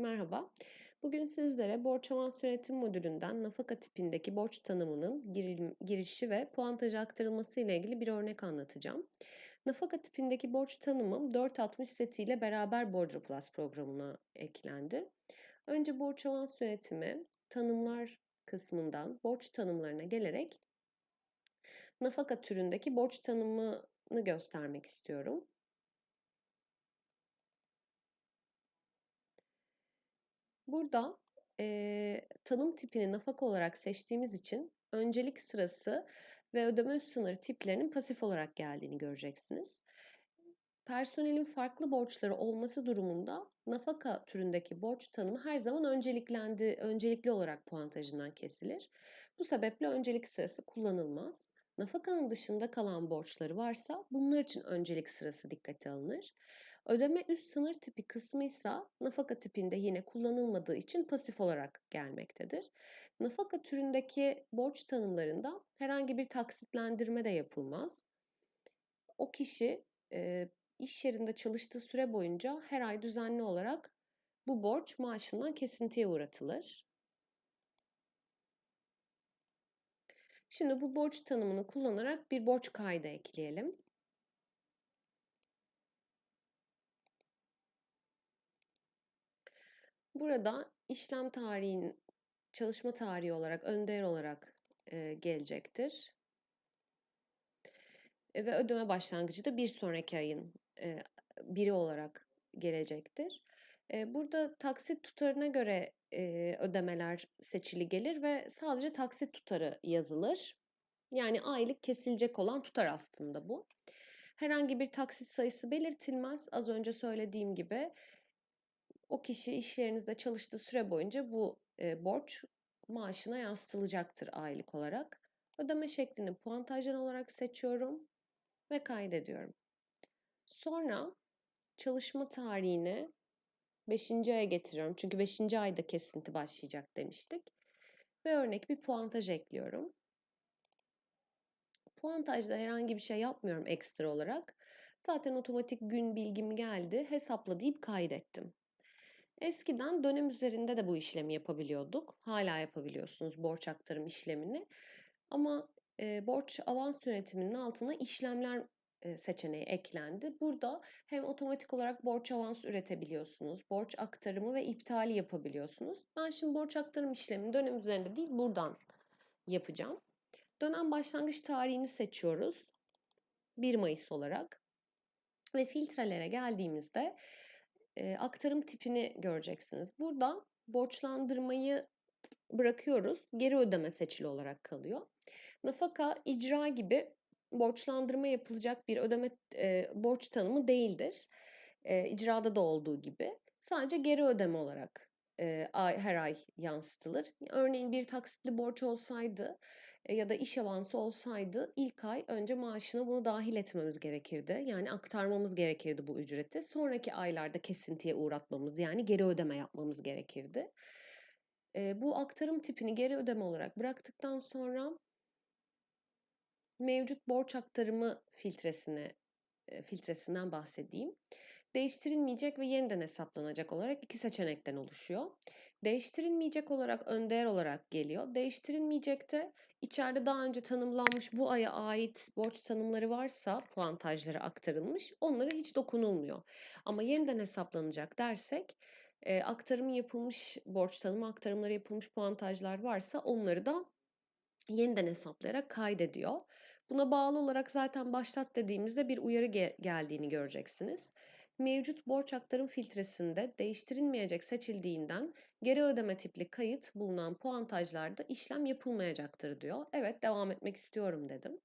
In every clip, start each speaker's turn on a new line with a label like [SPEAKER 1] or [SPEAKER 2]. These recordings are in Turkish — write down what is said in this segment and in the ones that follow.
[SPEAKER 1] Merhaba. Bugün sizlere borç avans yönetim modülünden nafaka tipindeki borç tanımının girişi ve puantajı aktarılması ile ilgili bir örnek anlatacağım. Nafaka tipindeki borç tanımım 460 setiyle beraber Borcu Plus programına eklendi. Önce borç avans yönetimi tanımlar kısmından borç tanımlarına gelerek nafaka türündeki borç tanımını göstermek istiyorum. Burada e, tanım tipini nafaka olarak seçtiğimiz için öncelik sırası ve ödeme üst sınırı tiplerinin pasif olarak geldiğini göreceksiniz. Personelin farklı borçları olması durumunda nafaka türündeki borç tanımı her zaman önceliklendi, öncelikli olarak puantajından kesilir. Bu sebeple öncelik sırası kullanılmaz. Nafakanın dışında kalan borçları varsa bunlar için öncelik sırası dikkate alınır. Ödeme üst sınır tipi kısmı ise nafaka tipinde yine kullanılmadığı için pasif olarak gelmektedir. Nafaka türündeki borç tanımlarında herhangi bir taksitlendirme de yapılmaz. O kişi e, iş yerinde çalıştığı süre boyunca her ay düzenli olarak bu borç maaşından kesintiye uğratılır. Şimdi bu borç tanımını kullanarak bir borç kaydı ekleyelim. Burada işlem tarihin çalışma tarihi olarak önder olarak e, gelecektir. E, ve ödeme başlangıcı da bir sonraki ayın e, biri olarak gelecektir. E, burada taksit tutarına göre e, ödemeler seçili gelir ve sadece taksit tutarı yazılır. Yani aylık kesilecek olan tutar aslında bu. Herhangi bir taksit sayısı belirtilmez. Az önce söylediğim gibi o kişi iş yerinizde çalıştığı süre boyunca bu e, borç maaşına yansıtılacaktır aylık olarak. Ödeme şeklini puantajdan olarak seçiyorum ve kaydediyorum. Sonra çalışma tarihini 5. aya getiriyorum. Çünkü 5. ayda kesinti başlayacak demiştik. Ve örnek bir puantaj ekliyorum. Puantajda herhangi bir şey yapmıyorum ekstra olarak. Zaten otomatik gün bilgim geldi. Hesapla deyip kaydettim. Eskiden dönem üzerinde de bu işlemi yapabiliyorduk. Hala yapabiliyorsunuz borç aktarım işlemini. Ama e, borç avans yönetiminin altına işlemler e, seçeneği eklendi. Burada hem otomatik olarak borç avans üretebiliyorsunuz, borç aktarımı ve iptali yapabiliyorsunuz. Ben şimdi borç aktarım işlemini dönem üzerinde değil buradan yapacağım. Dönem başlangıç tarihini seçiyoruz. 1 Mayıs olarak. Ve filtrelere geldiğimizde e, aktarım tipini göreceksiniz. Burada borçlandırmayı bırakıyoruz. Geri ödeme seçili olarak kalıyor. Nafaka, icra gibi borçlandırma yapılacak bir ödeme e, borç tanımı değildir. E, icrada da olduğu gibi. Sadece geri ödeme olarak e, ay, her ay yansıtılır. Örneğin bir taksitli borç olsaydı ya da iş avansı olsaydı ilk ay önce maaşına bunu dahil etmemiz gerekirdi. Yani aktarmamız gerekirdi bu ücreti. Sonraki aylarda kesintiye uğratmamız yani geri ödeme yapmamız gerekirdi. E, bu aktarım tipini geri ödeme olarak bıraktıktan sonra mevcut borç aktarımı filtresine e, filtresinden bahsedeyim. Değiştirilmeyecek ve yeniden hesaplanacak olarak iki seçenekten oluşuyor. Değiştirilmeyecek olarak önder olarak geliyor. Değiştirilmeyecekte içeride daha önce tanımlanmış bu aya ait borç tanımları varsa puantajları aktarılmış onlara hiç dokunulmuyor. Ama yeniden hesaplanacak dersek e, aktarım yapılmış borç tanımı aktarımları yapılmış puantajlar varsa onları da yeniden hesaplayarak kaydediyor. Buna bağlı olarak zaten başlat dediğimizde bir uyarı ge geldiğini göreceksiniz. Mevcut borç aktarım filtresinde değiştirilmeyecek seçildiğinden geri ödeme tipli kayıt bulunan puantajlarda işlem yapılmayacaktır diyor. Evet devam etmek istiyorum dedim.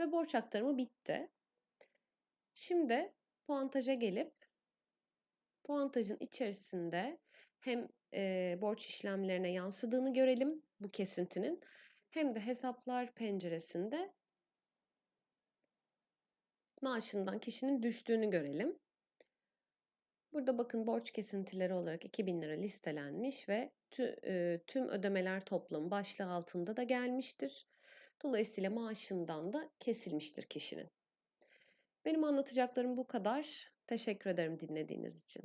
[SPEAKER 1] Ve borç aktarımı bitti. Şimdi puantaja gelip puantajın içerisinde hem e, borç işlemlerine yansıdığını görelim bu kesintinin hem de hesaplar penceresinde maaşından kişinin düştüğünü görelim. Burada bakın borç kesintileri olarak 2000 lira listelenmiş ve tüm ödemeler toplamı başlığı altında da gelmiştir. Dolayısıyla maaşından da kesilmiştir kişinin. Benim anlatacaklarım bu kadar. Teşekkür ederim dinlediğiniz için.